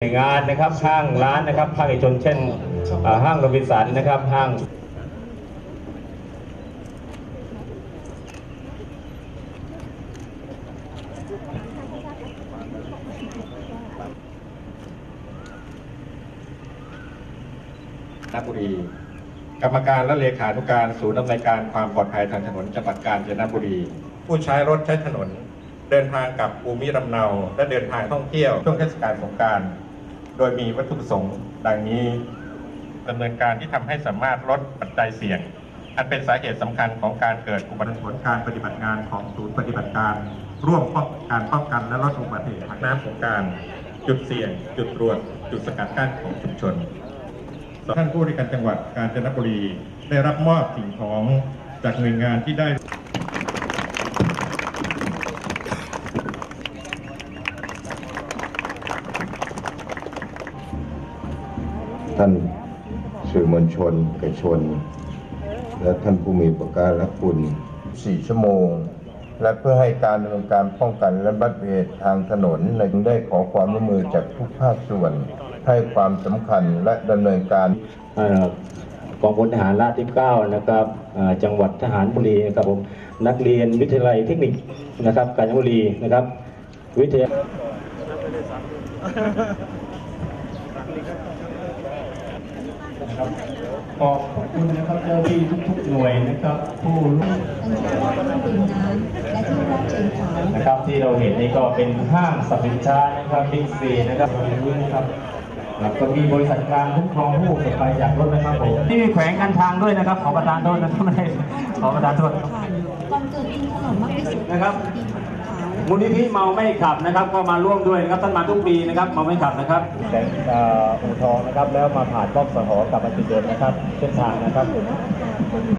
หน่วยงานนะครับห้างร้านนะครับภาคเอกชนเช่นห้างโรบินสันนะครับห้างนบุรี กรรมการและเลขานุการศูนย์อำนวยการความปลอดภัยทางถนนจังหวัดกาญจนบุรี ผู้ใช้รถใช้ถนน เดินทางกับภูมิลำเนา และเดินทางท่องเที่ยวช่วงเทศกาลสงกราร โดยมีวัตถุประสงค์ดังนี้ดำเนินการที่ทำให้สามารถลดปัจจัยเสี่ยง อันเป็นสาเหตุสำคัญของการเกิดอุบัติเหตุการปฏิบัติงานของศูนย์ปฏิบัติการ ร่วมป้องการป้องกันและลดอุบัติเหตุทางน้ำสงการ จุดเสี่ยง จุดตรวจ จุดสกัดกั้นของชุมชนท่านผู้ว่าการจังหวัดกาญจนบุรีได้รับมอบสิ่งของจากหน่วยงานที่ได้ ท่านสื่อมวลชนเอกชน และท่านผู้มีประการคุณ 4 ชั่วโมง และเพื่อให้การดำเนินการป้องกันและบัดเหตุทางถนนในได้ขอความร่วมมือจากทุกภาคส่วน ให้ความสำคัญและดำเนินการกองพลทหารราบที่9นะครับจังหวัดทหารบุรีนะครับผมนักเรียนวิทยาลัยเทคนิคนะครับกาญจนบุรีนะครับ วิทยา ขอบคุณนะครับเจ้าที่ทุกๆหน่วยนะครับ ผู้ร่วมดื่มน้ำและที่รับเชิญเขานะครับที่เราเห็นนี่ก็เป็นห้างสรรพสินค้านะครับบิ๊กซีนะครับตรงนี้นะครับแล้วก็มีบริษัทกลางคุ้มครองผู้ประสบภัยจากรถนะครับผมที่มีแขวงการทางด้วยนะครับ ขอประทานโทษนะครับไม่ได้ขอประทานโทษผ่านก่อนเกิดดินถนนมากที่สุดนะครับดินภูเขา มูลนิธิเมาไม่ขับนะครับ ก็มาร่วมด้วยนะครับท่านมาทุกปีนะครับเมาไม่ขับนะครับแสงอูทองนะครับแล้วมาผ่านป้อมสหกับมาจุดเดิมนะครับเส้นทางนะครับ